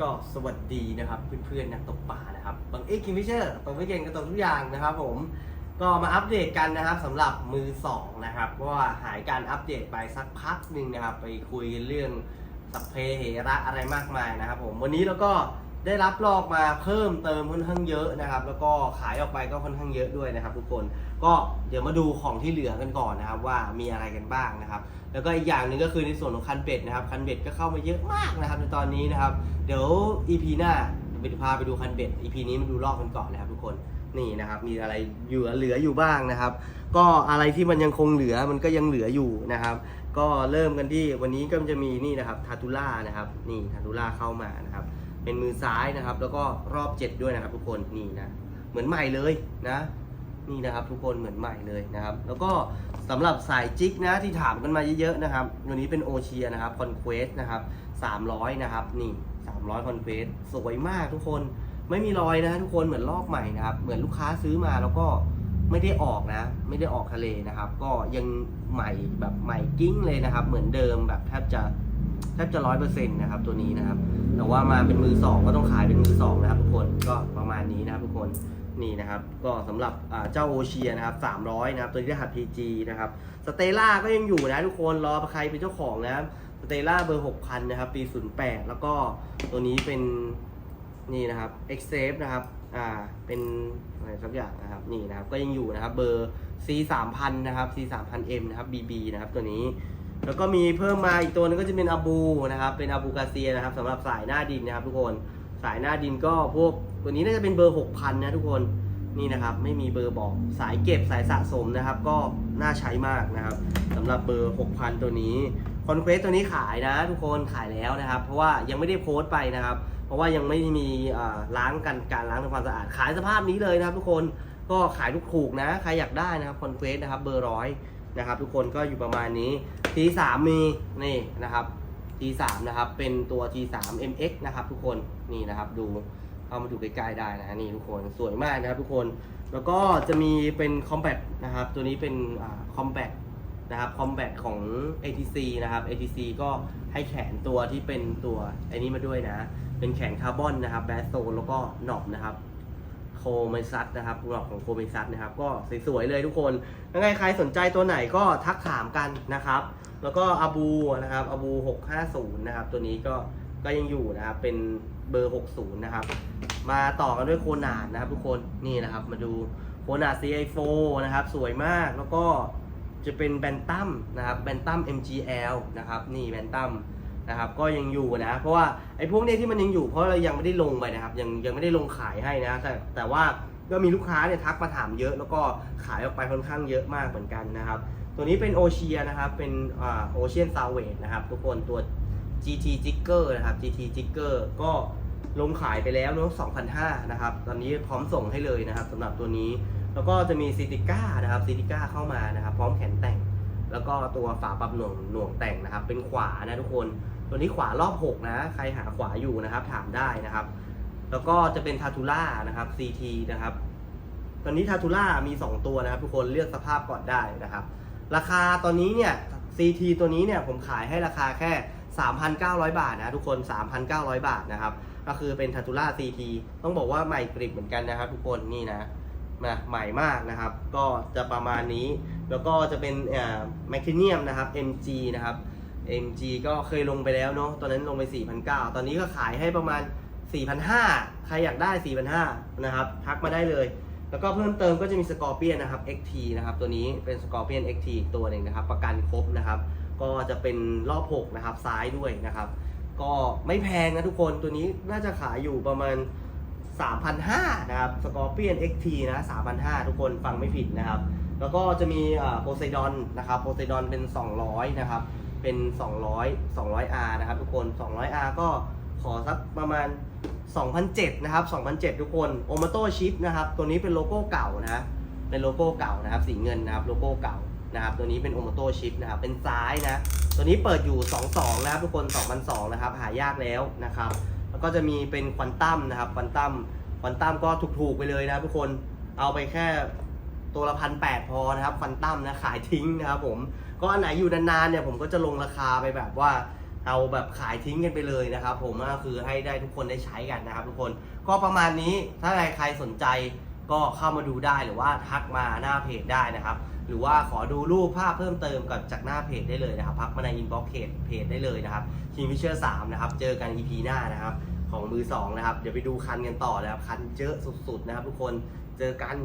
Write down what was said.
ก็สวัสดีนะครับเพื่อนๆนักตกปลานะครับบางเอ็กคิมพิเชอร์ตกไม่เก่งก็ตกทุกอย่างนะครับผมก็มาอัปเดตกันนะครับสำหรับมือสองนะครับเพราะว่าหายการอัปเดตไปสักพักหนึ่งนะครับ ไปคุยเรื่องสัพเพเหระอะไรมากมายนะครับผมวันนี้เราก็ ได้รับลอกมาเพิ่มเติมค่อนข้างเยอะนะครับ แล้วก็ขายออกไปก็ค่อนข้างเยอะด้วยนะครับ ทุกคนก็เดี๋ยวมาดูของที่เหลือกันก่อนนะครับ ว่ามีอะไรกันบ้างนะครับ แล้วก็อีกอย่างหนึ่งก็คือในส่วนของคันเบ็ดนะครับคันเบ็ดก็เข้ามาเยอะมากนะครับในตอนนี้นะครับ เดี๋ยว EP หน้าจะพาไปดูคันเบ็ด EP นี้มาดูลอกกันก่อนนะครับทุกคนนี่นะครับมีอะไรอยู่เหลืออยู่บ้างนะครับ ก็อะไรที่มันยังคงเหลือมันก็ยังเหลืออยู่นะครับ ก็เริ่มกันที่วันนี้ก็จะมีนี่นะครับทาตูล่านะครับนี่ทาตูล่าเข้ามานะครับ เป็นมือซ้ายนะครับ แล้วก็รอบเจ็ดด้วยนะครับ ทุกคนนี่นะเหมือนใหม่เลยนะ นี่นะครับ ทุกคนเหมือนใหม่เลยนะครับ แล้วก็สำหรับสายจิกนะที่ถามกันมาเยอะๆนะครับวันนี้เป็นโอเชียนะครับคอนเควสนะครับ300นะครับนี่300คอนเควสสวยมากทุกคนไม่มีรอยนะทุกคนเหมือนลอกใหม่นะครับ เหมือนลูกค้าซื้อมาแล้วก็ไม่ได้ออกนะ ไม่ได้ออกทะเลนะครับ ก็ยังใหม่แบบใหม่กิ้งเลยนะครับ เหมือนเดิมแบบแทบจะ แทบจะร้อยเปอร์เซ็นต์นะครับตัวนี้นะครับ แต่ว่ามาเป็นมือสองก็ต้องขายเป็นมือสองนะครับทุกคนก็ประมาณนี้นะครับทุกคนนี่นะครับ ก็สำหรับเจ้าโอเชียนะครับ300 นะครับ ตัวนี้รหัส PG นะครับสเตล่าก็ยังอยู่นะทุกคนรอใครเป็นเจ้าของนะครับสเตล่าเบอร์ 6,000 นะครับ ปี 08 แล้วก็ตัวนี้เป็นนี่นะครับ x s a f e นะครับอ่าเป็นอะไรสักอย่างนะครับนี่นะครับก็ยังอยู่นะครับเบอร์ C 3000นะครับ C 3000 M นะครับ BB นะครับตัวนี้ แล้วก็มีเพิ่มมาอีกตัวนึงก็จะเป็นอาบูนะครับ เป็นอาบูกาเซียนะครับสำหรับสายหน้าดินนะครับ ทุกคน สายหน้าดินก็พวกตัวนี้น่าจะเป็นเบอร์ 6,000 นะทุกคน นี่นะครับ ไม่มีเบอร์บอก สายเก็บสายสะสมนะครับ ก็น่าใช้มากนะครับสำหรับเบอร์ 6,000 ตัวนี้คอนเควสตัวนี้ขายนะ ทุกคนขายแล้วนะครับ เพราะว่ายังไม่ได้โพสต์ไปนะครับ เพราะว่ายังไม่มีล้างกันการล้างทำความสะอาด ขายสภาพนี้เลยนะครับ ทุกคน ก็ขายถูกๆนะ ใครอยากได้นะครับคอนเควสนะครับ เบอร์ร้อย นะครับ ทุกคนก็อยู่ประมาณนี้ T3 มีนี่นะครับ T3 นะครับ เป็นตัว T3 MX นะครับ ทุกคนนี่นะครับดูเข้ามาดูใกล้ๆได้นะนี่ทุกคนสวยมากนะครับทุกคนแล้วก็จะมีเป็น Combat นะครับ ตัวนี้เป็นอ่า Combat นะครับ Combat ของ ATC นะครับ ATC ก็ให้แขนตัวที่เป็นตัวไอ้นี้มาด้วยนะ เป็นแขนคาร์บอนนะครับแบสโซแล้วก็หนอบนะครับ โคเมซัสนะครับกรอบของโคเมซัสนะครับ ก็สวยๆเลยทุกคนยังไงใครสนใจตัวไหนก็ทักถามกันนะครับ แล้วก็อาบูนะครับอาบู650นะครับ ตัวนี้ก็ก็ยังอยู่นะครับ เป็นเบอร์ 60 นะครับ มาต่อกันด้วยโคนาดนะครับ ทุกคนนี่นะครับ มาดูโคนาด CI4 นะครับ สวยมากแล้วก็จะเป็นแบนตัมนะครับแบนตัม MGL นะครับ นี่แบนตัม นะครับก็ยังอยู่นะเพราะว่าไอ้พวกเนี้ยที่มันยังอยู่เพราะเรายังไม่ได้ลงไปนะครับยังยังไม่ได้ลงขายให้นะแต่แต่ว่าก็มีลูกค้าเนี่ยทักมาถามเยอะ แล้วก็ขายออกไปค่อนข้างเยอะมากเหมือนกันนะครับ ตัวนี้เป็นโอเชียนะครับเป็นโอเชียนซาวเวดนะครับทุกคนตัว GT Jigger นะครับ GT Jigger ก็ลงขายไปแล้วเนาะ2,500นะครับ ตอนนี้พร้อมส่งให้เลยนะครับสำหรับตัวนี้ แล้วก็จะมีซิติก้านะครับซิติก้าเข้ามานะครับ พร้อมแขนแต่ง แล้วก็ตัวฝาปรับหน่วงหน่วงแต่งนะครับ เป็นขวานะทุกคน ตัวนี้ขวารอบ 6 นะ ใครหาขวาอยู่นะครับ ถามได้นะครับ แล้วก็จะเป็นทาทูล่านะครับ CT นะครับ ตอนนี้ทาทูล่ามี 2 ตัวนะครับ ทุกคนเลือกสภาพก่อนได้นะครับ ราคาตอนนี้เนี่ย CT ตัวนี้เนี่ยผมขายให้ราคาแค่ 3,900 บาทนะทุกคน 3,900 บาทนะครับ ก็คือเป็นทาทูล่า CT ต้องบอกว่าใหม่กริบเหมือนกันนะครับ ทุกคนนี่นะมาใหม่มากนะครับ ก็จะประมาณนี้ แล้วก็จะเป็นแมคคิเนียมนะครับ MG นะครับ MG ก็เคยลงไปแล้วเนาะตอนนั้นลงไป 4,900 ตอนนี้ก็ขายให้ประมาณ 4,500 ใครอยากได้ 4,500 นะครับ ทักมาได้เลย แล้วก็เพิ่มเติมก็จะมีสกอร์เปียนนะครับ XT นะครับ ตัวนี้เป็นสกอร์เปียน XT อีกตัวหนึ่งนะครับ ประกันครบนะครับ ก็จะเป็นรอบ 6 นะครับ ซ้ายด้วยนะครับ ก็ไม่แพงนะทุกคนตัวนี้น่าจะขายอยู่ประมาณ 3,500 นะครับสกอร์เปียน XT นะ 3,500 ทุกคนฟังไม่ผิดนะครับ แล้วก็จะมีโพไซดอนนะครับโพไซดอนเป็น 200 นะครับ เป็น 200 200R นะครับทุกคน 200R ก็ขอสักประมาณ 2,007 นะครับ 2,007 ทุกคนโอมาโตชิปนะครับ ตัวนี้เป็นโลโก้เก่านะเป็นโลโก้เก่านะครับ สีเงินนะครับ โลโก้เก่านะครับ ตัวนี้เป็นโอมาโตชิปนะครับ เป็นซ้ายนะ ตัวนี้เปิดอยู่ 22 นะครับทุกคน 2,002 นะครับ หายากแล้วนะครับ แล้วก็จะมีเป็นควอนตัมนะครับ ควอนตัม ควอนตัมก็ถูกๆไปเลยนะทุกคน เอาไปแค่ ตัวละพันแปดพอนะครับควอนตั้มนะขายทิ้งนะครับผมก็อันไหนอยู่นานๆเนี่ยผมก็จะลงราคาไปแบบว่าเอาแบบขายทิ้งกันไปเลยนะครับ ผมก็คือให้ได้ทุกคนได้ใช้กันนะครับ ทุกคนก็ประมาณนี้ถ้าใครใครสนใจก็เข้ามาดูได้หรือว่าทักมาหน้าเพจได้นะครับ หรือว่าขอดูรูปภาพเพิ่มเติมกับจากหน้าเพจได้เลยนะครับพักมาในอินบ็อกเพจเพจได้เลยนะครับทีมพิเชอร์สามนะครับเจอกัน EP หน้านะครับ ของมือสองนะครับ เดี๋ยวไปดูคันกันต่อนะครับคันเยอะสุดๆนะครับ ทุกคนเจอกัน